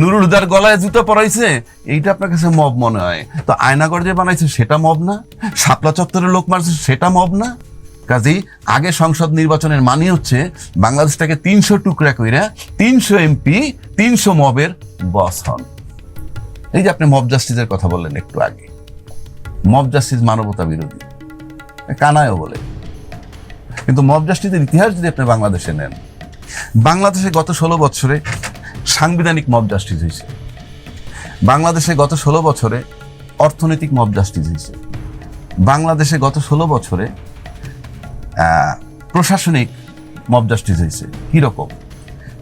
নুরুল হুদার গলায় জুতো পরাইছে, এইটা আপনার কাছে মব মনে হয়। তো আয়নাগর যে বানাইছে, সেটা মব না? শাপলা চত্বরের লোক মারছে, সেটা মব না? কাজেই আগে সংসদ নির্বাচনের মানে হচ্ছে, বাংলাদেশটাকে তিনশো টুকরা কইরা তিনশো এমপি, তিনশো মবের বস হন। এই যে আপনি মব জাস্টিসের কথা বললেন একটু আগে। মব জাস্টিস মানবতা বিরোধী। কানায়ও বলে। কিন্তু মব জাস্টিসের ইতিহাস যদি আপনি বাংলাদেশে নেন, বাংলাদেশে গত ষোলো বছরে সাংবিধানিক মব জাস্টিস হয়েছে। বাংলাদেশে গত ষোলো বছরে অর্থনৈতিক মব জাস্টিস হয়েছে। বাংলাদেশে গত ষোলো বছরে প্রশাসনিক মব জাস্টিস হয়েছে। কীরকম?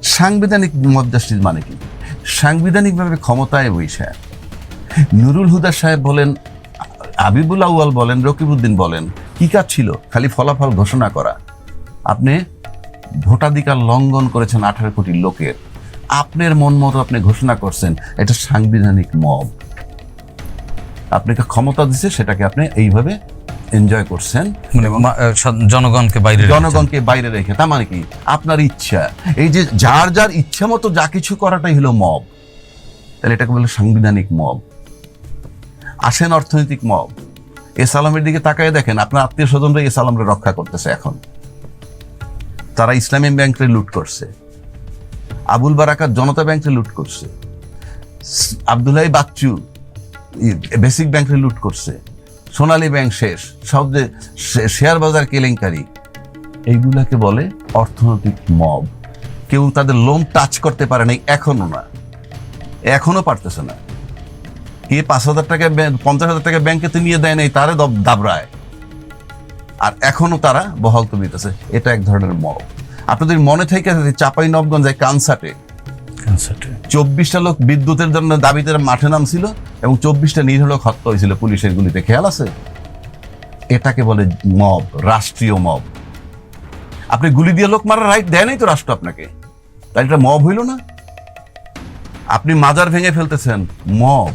সাংবিধানিক মব জাস্টিস মানে কি? সাংবিধানিকভাবে ক্ষমতায় বৈশা নুরুল হুদা সাহেব বলেন আবিবুল আউয়াল বলেন, রকিবউদ্দিন বলেন, কি কাজ ছিল? খালি ফলাফল ঘোষণা করা। আপনি ভোটাধিকার লঙ্ঘন করেছেন আঠারো কোটি লোকের। আপনার মন মতো আপনি ঘোষণা করছেন এটা সাংবিধানিক মব। আপনাকে ক্ষমতা দিচ্ছে সেটাকে আপনি এইভাবে এনজয় করছেন। মানে জনগণকে বাইরে জনগণকে বাইরে রেখে তার মানে কি? আপনার ইচ্ছা। এই যে যার যার ইচ্ছা মতো যা কিছু করাটাই হলো মব তাহলে এটাকে বলে সাংবিধানিক মব। আসেন অর্থনৈতিক মব। এস আলমের দিকে তাকায় দেখেন আপনার আত্মীয় স্বজনরা এস আলমরে রক্ষা করতেছে এখন। তারা ইসলামী ব্যাংকে লুট করছে। আবুল বারাকাত জনতা ব্যাংকে লুট করছে। আব্দুল্লাহ বাচ্চু বেসিক ব্যাংকে লুট করছে। সোনালী ব্যাংক শেষ। সব যে শেয়ার বাজার কেলেঙ্কারি, এইগুলাকে বলে অর্থনৈতিক মব কেউ তাদের লোন টাচ করতে পারে নাই, এখনও না। এখনও পারতেছে না। কে পাঁচ হাজার টাকা পঞ্চাশ হাজার টাকা ব্যাংকে তো নিয়ে দেয় নাই, তারে দব- দাবড়ায়। আর এখনও তারা বহাল তুলিতেছে এটা এক ধরনের মব আপনাদের মনে থেকে চাপাই নবগঞ্জে কানসাটে। চব্বিশটা লোক বিদ্যুতের জন্য দাবিতে মাঠে নামছিল এবং চব্বিশটা নিরীহ লোক হত্যা হয়েছিল পুলিশের গুলিতে। খেয়াল আছে? এটাকে বলে মব রাষ্ট্রীয় মব। আপনি গুলি দিয়ে লোক মারার রাইট দেয় নাই তো রাষ্ট্র আপনাকে? তাই এটা মব হইল না? আপনি মাজার ভেঙে ফেলতেছেন মব।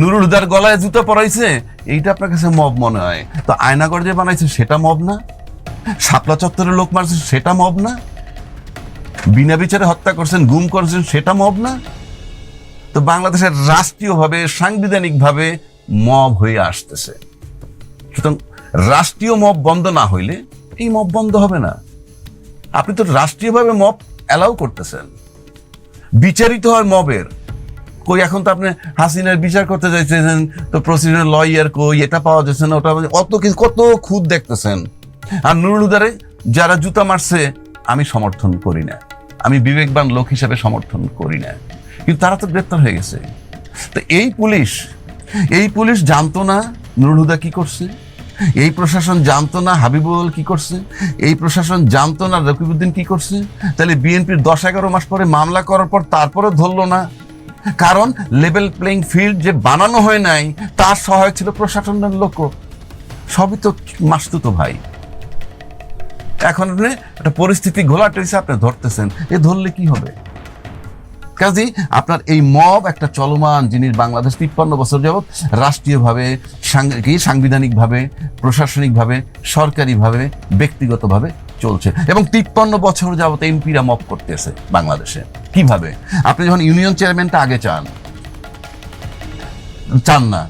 নুরুল গলায় জুতো পরাইছে এইটা আপনার কাছে মব মনে হয়। তো আয়নাগর যে বানাইছে সেটা মব না? শাপলা চত্বরের লোক মারছে সেটা মব না? বিনা বিচারে হত্যা করছেন, গুম করছেন, সেটা মব না? তো বাংলাদেশের রাষ্ট্রীয়ভাবে, সাংবিধানিকভাবে মব হয়ে আসতেছে। সুতরাং রাষ্ট্রীয় মব বন্ধ না হইলে এই মব বন্ধ হবে না। আপনি তো রাষ্ট্রীয়ভাবে মব অ্যালাউ করতেছেন। বিচারিত হয় মবের। কই, এখন তো আপনি হাসিনার বিচার করতে চাইছেন তো প্রসিডিউর লয়ার কই, এটা পাওয়া যাচ্ছে না, ওটা অত কিছু, কত খুদ দেখতেছেন। আর নুরুল হুদারে যারা জুতা মারছে, আমি সমর্থন করি না। আমি বিবেকবান লোক হিসাবে সমর্থন করি না। কিন্তু তারা তো গ্রেপ্তার হয়ে গেছে। তো এই পুলিশ এই পুলিশ জানতো না নুরুল হুদা কি করছে? এই প্রশাসন জানতো না হাবিবুল কি করছে? এই প্রশাসন জানতো না রকিবউদ্দিন কি করছে? তাহলে বিএনপির দশ এগারো মাস পরে মামলা করার পর তারপরে ধরলো না। কারণ লেভেল প্লেইং ফিল্ড যে বানানো হয় নাই, তার সহায়ক ছিল প্রশাসনের লোক সবই তো মাসতুতো ভাই। এখন একটা পরিস্থিতি ঘোলাটে হিসেবে আপনি ধরতেছেন, এ ধরলে কি হবে? কাজে, আপনার এই মব একটা চলমান জিনিস বাংলাদেশ তিপ্পান্ন বছর যাবৎ রাষ্ট্রীয়ভাবে কি, সাংবিধানিকভাবে, প্রশাসনিকভাবে, সরকারিভাবে, ব্যক্তিগতভাবে চলছে। এবং তিপ্পান্ন বছর যাবৎ এমপিরা মব করতেছে বাংলাদেশে। কীভাবে? আপনি যখন ইউনিয়ন চেয়ারম্যানটা আগে চান চান না,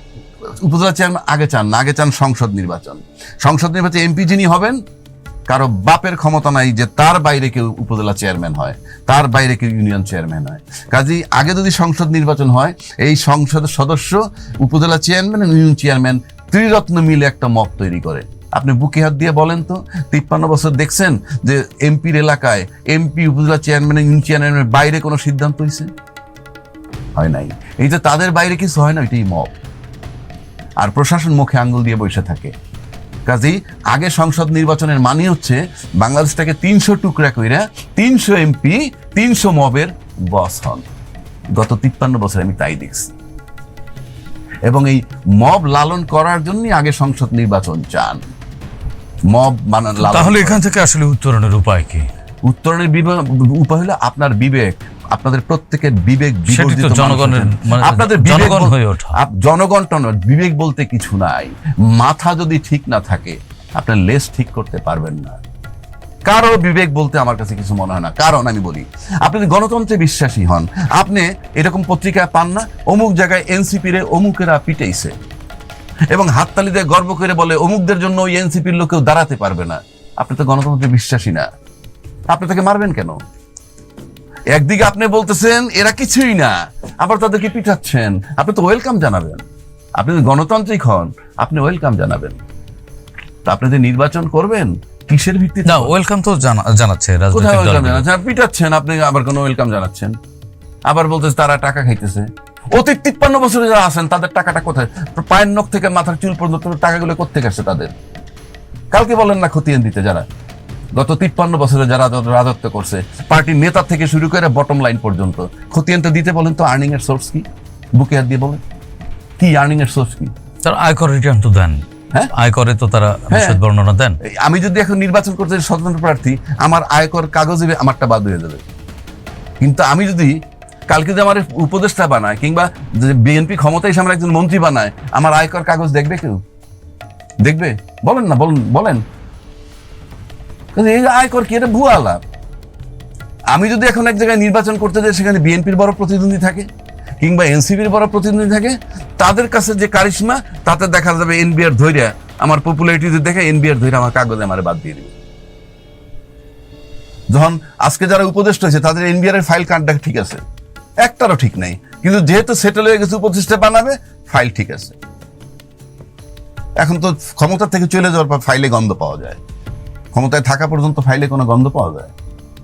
উপজেলা চেয়ারম্যান আগে চান না, আগে চান সংসদ নির্বাচন। সংসদ নির্বাচনে এমপি যিনি হবেন কারও বাপের ক্ষমতা নাই যে তার বাইরে কেউ উপজেলা চেয়ারম্যান হয়, তার বাইরে কেউ ইউনিয়ন চেয়ারম্যান হয়। কাজেই আগে যদি সংসদ নির্বাচন হয়, এই সংসদের সদস্য, উপজেলা চেয়ারম্যান ইউনিয়ন চেয়ারম্যান ত্রিরত্ন মিলে একটা মত তৈরি করে। আপনি বুকে হাত দিয়ে বলেন তো, তিপ্পান্ন বছর দেখছেন যে এমপির এলাকায় এমপি, উপজেলা চেয়ারম্যান ইউনিয়ন চেয়ারম্যানের বাইরে কোনো সিদ্ধান্ত হয়েছে? হয় নাই। এই যে তাদের বাইরে কিছু হয় না, এটাই মব আর প্রশাসন মুখে আঙ্গুল দিয়ে বসে থাকে। কাজেই আগে সংসদ নির্বাচনের মানে হচ্ছে বাংলাদেশটাকে তিনশো টুকরা কইরা তিনশো এমপি তিনশো মবের বস হন। গত তিপ্পান্ন বছর আমি তাই দেখছি। এবং এই মব লালন করার জন্য আগে সংসদ নির্বাচন চান। মব মানে তাহলে এখান থেকে আসলে উত্তরণের উপায় কি? উত্তরণের উপায় হলো আপনার বিবেক। আপনাদের প্রত্যেকের বিবেক জনগণের মানে আপনাদের জনগণ হয়ে ওঠা। জনগণ বিবেক বলতে কিছু নাই। মাথা যদি ঠিক না থাকে আপনার লেস ঠিক করতে পারবেন না। কারও বিবেক বলতে আমার কাছে কিছু মনে হয় না। কারণ আমি বলি আপনি গণতন্ত্রে বিশ্বাসী হন আপনি এরকম পত্রিকায় পান না অমুক জায়গায় এনসিপি রে অমুকেরা পিটাইছে। এবং হাততালি দিয়ে গর্ব করে বলে অমুকদের জন্য ওই এনসিপির লোকেও দাঁড়াতে পারবে না। আপনি তো গণতন্ত্রে বিশ্বাসী না। আপনি তাকে মারবেন কেন? একদিকে আপনি বলতেছেন এরা কিছুই না। আবার তাদেরকে পিঠাচ্ছেন আপনি তো ওয়েলকাম জানাবেন। আপনি গণতান্ত্রিক হন আপনি ওয়েলকাম জানাবেন। তা আপনি যে নির্বাচন করবেন কিসের ভিত্তিতে? না ওয়েলকাম তো জানাচ্ছে কোথায় রাজনৈতিক ওয়েলকাম। পিটাচ্ছেন আপনি আবার কোনো ওয়েলকাম জানাচ্ছেন। আবার বলতেছে তারা টাকা খাইতেছে। অতীত তিপ্পান্ন বছরে যারা আছেন তাদের টাকাটা কোথায়? পায়ের নখ থেকে মাথার চুল পর্যন্ত টাকাগুলো কোথেকে আসছে তাদের? কালকে বলেন না খতিয়ান দিতে যারা। গত তিপ্পান্ন বছরে যারা রাজত্ব করছে পার্টির নেতা থেকে শুরু করে বটম লাইন পর্যন্ত খতিয়ানটা দিতে বলেন তো আর্নিং এর সোর্স কি? বুকে হাত দিয়ে বলেন। কি আর্নিং এর সোর্স কি? তারা আয়কর রিটার্ন তো দেন। হ্যাঁ? আয়করে তো তারা বিশদ বর্ণনা দেন। আমি যদি এখন নির্বাচন করতে স্বতন্ত্র প্রার্থী আমার আয়কর কাগজে আমারটা বাদ হয়ে যাবে। কিন্তু আমি যদি কালকে যদি আমার উপদেষ্টা বানায় কিংবা বিএনপি ক্ষমতায় এসে আমার একজন মন্ত্রী বানায় আমার আয়কর কাগজ দেখবে কেউ? দেখবে? বলেন না বলেন বলেন। এই আয়কর কি? এটা ভুয়া লাভ আমি যদি এখন এক জায়গায় নির্বাচন করতে যাই, সেখানে বিএনপির বড় প্রতিদ্বন্দ্বী থাকে, কিংবা এনসিপির বড় থাকে, তাদের কাছে যে কারিশমা, তাতে দেখা যাবে এনবিআর ধৈর্য, আমার পপুলারিটি দেখে এনবিআর ধৈর্য আমার কাগজে আমার বাদ দিয়ে যখন আজকে যারা উপদেষ্টা হয়েছে, তাদের এনবিআর এর ফাইল কার্ডটা ঠিক আছে। একটারও ঠিক নাই। কিন্তু যেহেতু সেটেল হয়ে গেছে, উপদেষ্টা বানাবে ফাইল ঠিক আছে। এখন তো ক্ষমতা থেকে চলে যাওয়ার পর ফাইলে গন্ধ পাওয়া যায়। ক্ষমতায় থাকা পর্যন্ত ফাইলে কোনো গন্ধ পাওয়া যায়?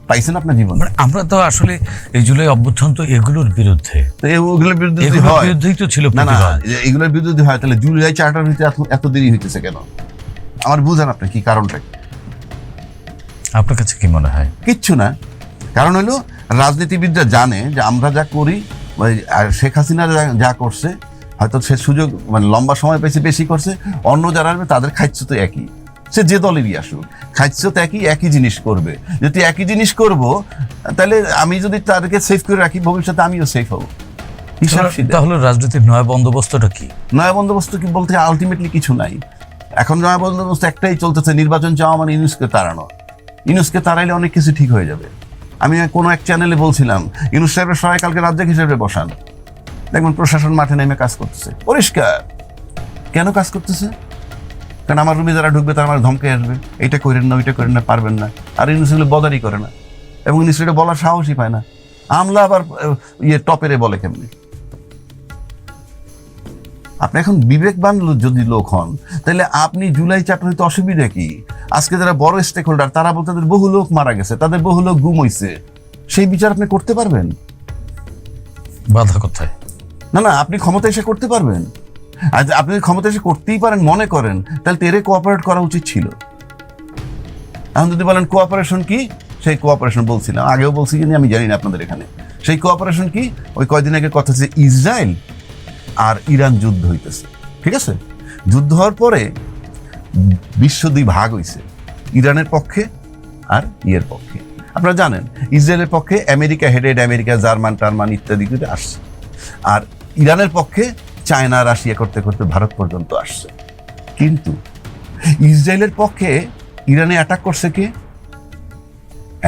পাইছেন আপনার জীবন? মানে আমরা তো আসলে এই জুলাই অভ্যুত্থান তো এগুলোর বিরুদ্ধে। এগুলোর বিরুদ্ধে বিরুদ্ধেই তো ছিল না না এগুলোর বিরুদ্ধে হয় তাহলে জুলাই চার্টার হইতে এত- দেরি হইতেছে কেন? আমার বুঝেন আপনি কি কারণটা আপনার কাছে কি মনে হয়? কিচ্ছু না। কারণ হলো রাজনীতিবিদরা জানে যে আমরা যা করি আর শেখ হাসিনা যা- করছে হয়তো সে সুযোগ মানে লম্বা সময় পেয়েছে বেশি করছে অন্য যারা আসবে তাদের খাদ্য তো একই। সে যে দলেরই আসুক খাদ্য তো একই একই জিনিস করবে। যদি একই জিনিস করব তাহলে আমি যদি তাদেরকে সেফ করে রাখি ভবিষ্যতে আমিও সেফ হব। তাহলে রাজনীতির নয় বন্দোবস্তটা কি? নয়া বন্দোবস্ত কি বলতে আলটিমেটলি কিছু নাই। এখন নয়া বন্দোবস্ত একটাই চলতেছে নির্বাচন চাওয়া মানে ইউনুসকে তাড়ানো। ইউনুসকে তাড়াইলে অনেক কিছু ঠিক হয়ে যাবে। আমি কোনো এক চ্যানেলে বলছিলাম ইউনুস সাহেবের সবাই কালকে রাজ্যিক হিসেবে বসান। দেখবেন প্রশাসন মাঠে নেমে কাজ করতেছে। পরিষ্কার। কেন কাজ করতেছে? কারণ আমার রুমে যারা ঢুকবে তারা আমার ধমকে আসবে এইটা করেন না ওইটা করেন না পারবেন না। আর ইউনুস এগুলো বদারই করে না। এবং ইউনুস এটা বলার সাহসই পায় না। আমলা আবার ইয়ে টপেরে বলে কেমনি? আপনি এখন বিবেকবান যদি লোক হন তাহলে আপনি জুলাই হইতে অসুবিধা কি? আজকে যারা বড় স্টেক হোল্ডার তারা বলতে তাদের বহু লোক মারা গেছে তাদের বহু লোক গুম হইছে। সেই বিচার আপনি করতে পারবেন? বাধা কোথায়? না না আপনি ক্ষমতা এসে করতে পারবেন। আর আপনি ক্ষমতা এসে করতেই পারেন, মনে করেন, তাহলে তেরে কোঅপারেট করা উচিত ছিল। এখন যদি বলেন কোঅপারেশন কি? সেই কোঅপারেশন বলছিলাম। আগেও বলছি কিনা আমি জানি না আপনাদের এখানে। সেই কোঅপারেশন কি? ওই কয়দিন আগে কথা হচ্ছে ইসরায়েল আর ইরান যুদ্ধ হইতেছে। ঠিক আছে? যুদ্ধ হওয়ার পরে বিশ্ব দুই ভাগ হইছে, ইরানের পক্ষে আর ইয়ের পক্ষে। আপনারা জানেন, ইসরায়েলের পক্ষে আমেরিকা হেডেড আমেরিকা, জার্মান টার্মান ইত্যাদি করে আসছে। আর ইরানের পক্ষে চায়না, রাশিয়া করতে করতে ভারত পর্যন্ত আসছে। কিন্তু ইসরায়েলের পক্ষে ইরানে অ্যাটাক করছে কে?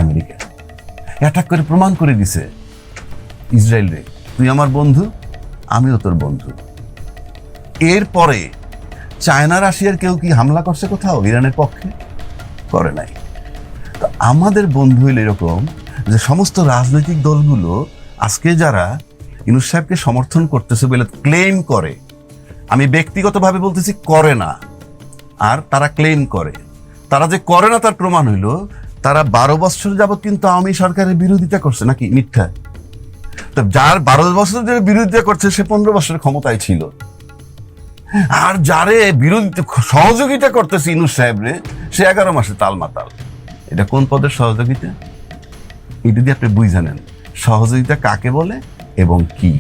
আমেরিকা। অ্যাটাক করে প্রমাণ করে দিছে, ইসরায়েল তুই আমার বন্ধু, আমিও তোর বন্ধু। এরপরে চায়না, রাশিয়ার কেউ কি হামলা করছে কোথাও? ইরানের পক্ষে? করে নাই। তো আমাদের বন্ধু হইল এরকম যে সমস্ত রাজনৈতিক দলগুলো আজকে যারা ইনুস সাহেবকে সমর্থন করতেছে বলে ক্লেম করে। আমি ব্যক্তিগতভাবে বলতেছি করে না। আর তারা ক্লেম করে। তারা যে করে না তার প্রমাণ হইল, তারা বারো বছর যাবৎ কিন্তু আওয়ামী সরকারের বিরোধিতা করছে, নাকি মিথ্যা? তো যার বারো বছর যে বিরোধিতা করছে, সে পনেরো বছরের ক্ষমতায় ছিল। আর যারে বিরোধিতা, সহযোগিতা করতেছে ইনুস সাহেবরে সে এগারো মাসে তাল মাতাল এটা কোন পদের সহযোগিতা? এটা দিয়ে আপনি বুঝে নেন। সহযোগিতা কাকে বলে? এবং কি?